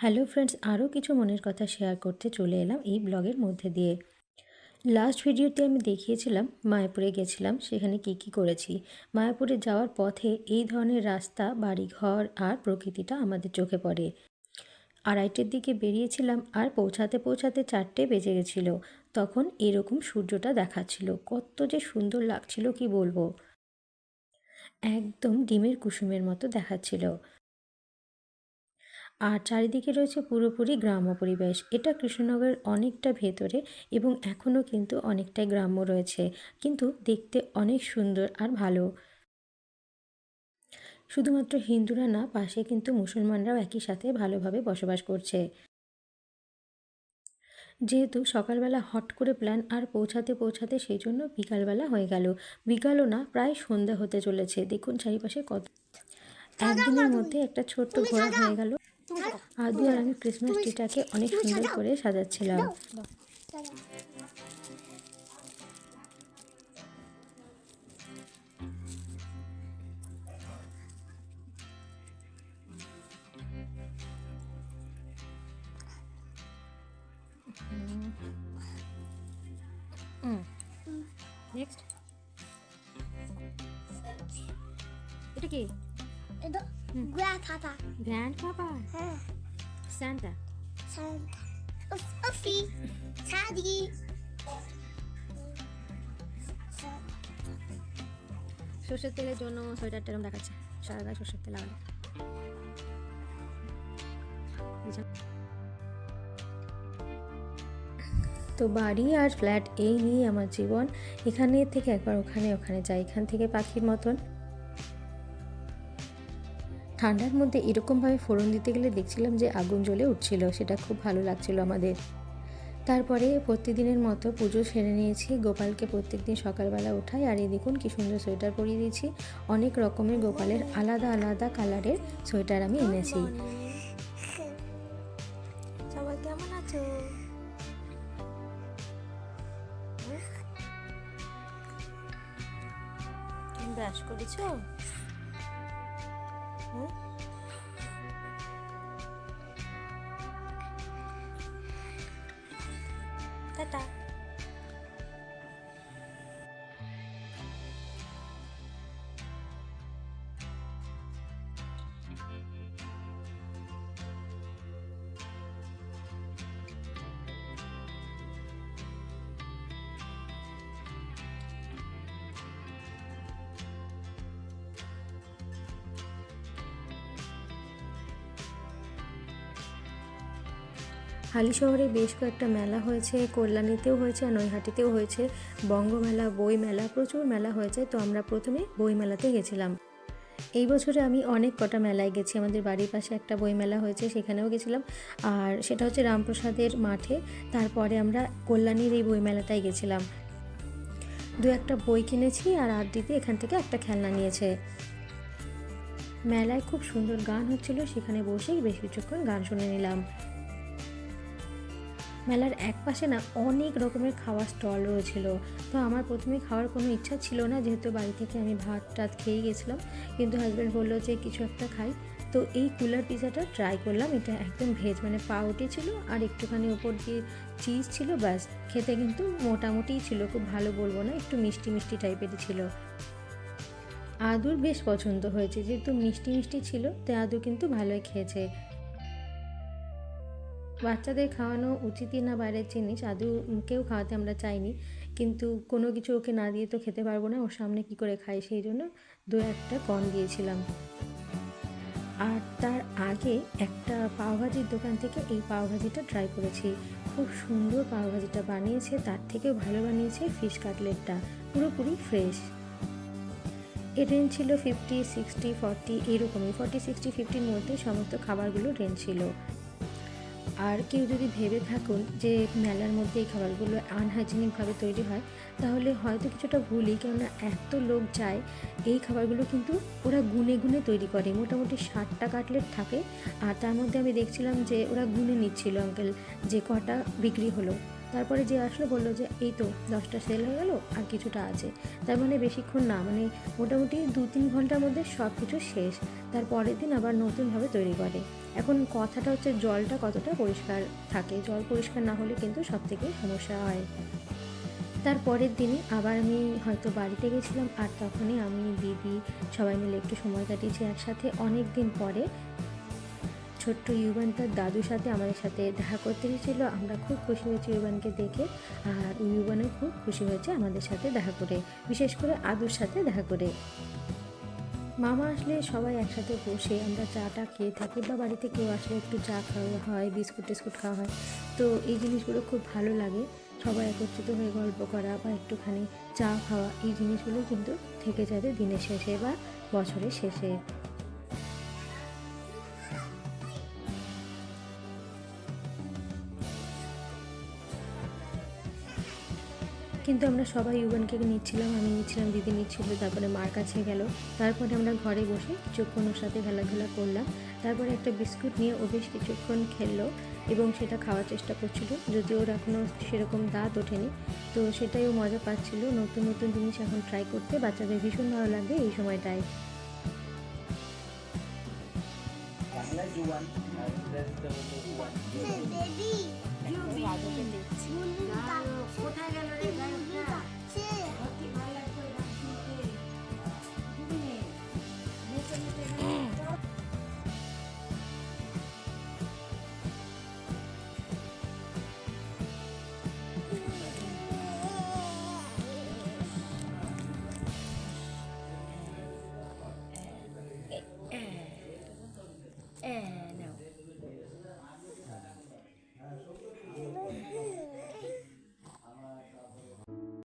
Hello friends, আরও কিছু মনের কথা শেয়ার করতে চলে এলাম এই ব্লগের মধ্যে দিয়ে। লাস্ট ভিডিওতে আমি দেখিয়েছিলাম মায়াপুরে গেছিলাম, সেখানে কি কি করেছি। মায়াপুরে যাওয়ার পথে এই ধরনের রাস্তা, বাড়িঘর আর প্রকৃতিটা আমাদের চোখে পড়ে। আড়াইটের দিকে বেরিয়েছিলাম আর পৌঁছাতে পৌঁছাতে চারটে বেজে গেছিল। তখন এরকম সূর্যটা দেখাচ্ছিল, কত যে সুন্দর লাগছিল, কি বলব? একদম ডিমের কুসুমের মতো দেখাচ্ছিল। আর চারিদিকে রয়েছে পুরোপুরি গ্রাম্য পরিবেশ। এটা কৃষ্ণনগরের অনেকটা ভেতরে এবং এখনও কিন্তু অনেকটাই গ্রাম্য রয়েছে। কিন্তু দেখতে অনেক সুন্দর আর ভালো। শুধুমাত্র হিন্দুরা না, পাশে কিন্তু মুসলমানরাও একই সাথে ভালোভাবে বসবাস করছে। যেহেতু সকালবেলা হট করে প্ল্যান আর পৌঁছাতে পৌঁছাতে সেই জন্য বিকালবেলা হয়ে গেল। বিকালও না, প্রায় সন্ধ্যা হতে চলেছে। দেখুন চারিপাশে কত একদিনের মধ্যে একটা ছোট্ট ঘোরা হয়ে গেল। আদু আর আমি ক্রিসমাস ট্রিটাকে অনেক সুন্দর করে সাজাচ্ছিলাম। নেক্সট এটা কি? এটা grandpapa. গ্র্যান্ড পাপা হ্যাঁ। Santa Santa. Uff, Uffy. Taddy. সর্ষের তেলের জন্য সোয়েটারটা এরকম দেখাচ্ছে। সারা গায়ে সর্ষের তেল লাগানো। তো বাড়ি আর ফ্ল্যাট এই নিয়ে আমার জীবন। এখানে থেকে একবার ওখানে ওখানে যাই। এখান থেকে পাখির মতন। ঠান্ডার মধ্যে এরকমভাবে ফোড়ন দিতে গেলে দেখছিলাম যে আগুন জ্বলে উঠছিল, সেটা খুব ভালো লাগছিল আমাদের। তারপরে প্রতিদিনের মতো পুজো সেরে নিয়েছি। গোপালকে প্রত্যেকদিন সকালবেলা উঠাই, আর এই দেখুন কী সুন্দর সোয়েটার পরিয়ে দিয়েছি। অনেক রকমের গোপালের আলাদা আলাদা কালারের সোয়েটার আমি এনেছি। ব্রাশ করেছ? হালি শহরে বেশ কয়েকটা মেলা হয়েছে, কল্যাণীতেও হয়েছে আর নৈহাটিতেও হয়েছে। বঙ্গমেলা বই মেলা প্রচুর মেলা হয়েছে, তো আমরা প্রথমে বই মেলাতে গেছিলাম। এই বছরে আমি অনেক কটা মেলায় গেছি। আমাদের বাড়ির পাশে একটা বই মেলা হয়েছে, সেখানেও গেছিলাম। আর সেটা হচ্ছে রামপ্রসাদের মাঠে। তারপরে আমরা কল্যাণীর এই বই মেলাটায় গেছিলাম। দু একটা বই কিনেছি আর আরডিতে এখান থেকে একটা খেলনা নিয়েছে। মেলায় খুব সুন্দর গান হচ্ছিল, সেখানে বসেই বেশ কিছুক্ষণ গান শুনে নিলাম। মেলার এক পাশে না অনেক রকমের খাওয়ার স্টল রয়েছিল। তো আমার প্রথমে খাওয়ার কোনো ইচ্ছা ছিল না, যেহেতু বাড়ি থেকে আমি ভাত টাত খেয়ে গেছিলাম। কিন্তু হাজব্যান্ড বলল যে, কিছু একটা খাই। তো এই কুলার পিজাটা ট্রাই করলাম। এটা একদম ভেজ মানে পাউটি ছিল আর একটুখানি ওপর দিয়ে চিজ ছিল, ব্যাস। খেতে কিন্তু মোটামুটিই ছিল, খুব ভালো বলব না, একটু মিষ্টি মিষ্টি টাইপেরই ছিল। আদুর বেশ পছন্দ হয়েছে, যেহেতু মিষ্টি মিষ্টি ছিল তাই আদু কিন্তু ভালোই খেয়েছে। বাচ্চাদের খাওয়ানো উচিতই না বাইরের জিনিস। আদুকেও খাওয়াতে আমরা চাইনি। কিন্তু কোনো কিছু ওকে না দিয়ে তো খেতে পারব না। ওর সামনে কি করে খাই সেই জন্য দু একটা কর্ন দিয়েছিলাম। আর তার আগে একটা পাওভাজির দোকান থেকে এই পাওভাজিটা ট্রাই করেছি। খুব সুন্দর পাওভাজিটা বানিয়েছে। তার থেকেও ভালো বানিয়েছে ফিশ কাটলেটটা পুরোপুরি ফ্রেশ এর রেঞ্জ ছিল ফিফটি সিক্সটি ফর্টি এরকমই। ফর্টি সিক্সটি ফিফটির মধ্যে সমস্ত খাবারগুলো রেঞ্জ ছিল। আর কেউ যদি ভেবে থাকুন যে মেলার মধ্যে এই খাবারগুলো আনহাইজেনিকভাবে তৈরি হয়, তাহলে হয়তো কিছুটা ভুলই, কেননা এত লোক যায়, এই খাবারগুলো কিন্তু ওরা গুনে গুনে তৈরি করে। মোটামুটি ষাটটা কাটলেট থাকে, আর তার মধ্যে আমি দেখছিলাম যে ওরা গুনে নিচ্ছিল, আঙ্কেল, যে কটা বিক্রি হলো। তারপরে যে আসলো বলল যে, এই তো, দশটা সেল হয়ে গেলো, আর কিছুটা আছে। তার মানে বেশিক্ষণ না মানে মোটামুটি দু তিন ঘণ্টার মধ্যে সব কিছু শেষ। তার পরের দিন আবার নতুনভাবে তৈরি করে। এখন কথাটা হচ্ছে জলটা কতটা পরিষ্কার থাকে। জল পরিষ্কার না হলে কিন্তু সব থেকে সমস্যা হয়। তার পরের দিনই আবার আমি হয়তো বাড়িতে গেছিলাম, আর তখনই আমি, দিদি সবাই মিলে একটু সময় কাটিয়েছি একসাথে। অনেক দিন পরে ছোট্ট ইউবান তার দাদুর সাথে আমাদের সাথে দেখা করতে এসেছিল। আমরা খুব খুশি হয়েছি ইউবানকে দেখে আর ইউবানও খুব খুশি হয়েছে আমাদের সাথে দেখা করে, বিশেষ করে আদুর সাথে দেখা করে। মামা আসলে সবাই একসাথে বসে আমরা চাটা খেয়ে থাকি বা বাড়িতে কেউ আসলে একটু চা খাওয়া হয়, বিস্কুট টিস্কুট খাওয়া হয়। তো এই জিনিসগুলো খুব ভালো লাগে। সবাই একত্রিত হয়ে গল্প করা বা একটুখানি চা খাওয়া, এই জিনিসগুলো কিন্তু থেকে যাবে দিনের শেষে বা বছরের শেষে। কিন্তু আমরা সবাই ইউবানকে নিচ্ছিলাম আমি নিচ্ছিলাম দিদি নিচ্ছিল তারপরে মার কাছে গেল তারপরে আমরা ঘরে বসে কিছুক্ষণ ওর সাথে খেলাধুলা করলাম তারপরে একটা বিস্কুট নিয়ে ও বেশ কিছুক্ষণ খেললো এবং সেটা খাওয়ার চেষ্টা করছিল যদিও ওর এখনও সেরকম দাঁত ওঠেনি তো সেটাই ও মজা পাচ্ছিল নতুন নতুন জিনিস এখন ট্রাই করতে বাচ্চাদের ভীষণ ভালো লাগবে এই সময়টায় কোথায় গেল রে Eh.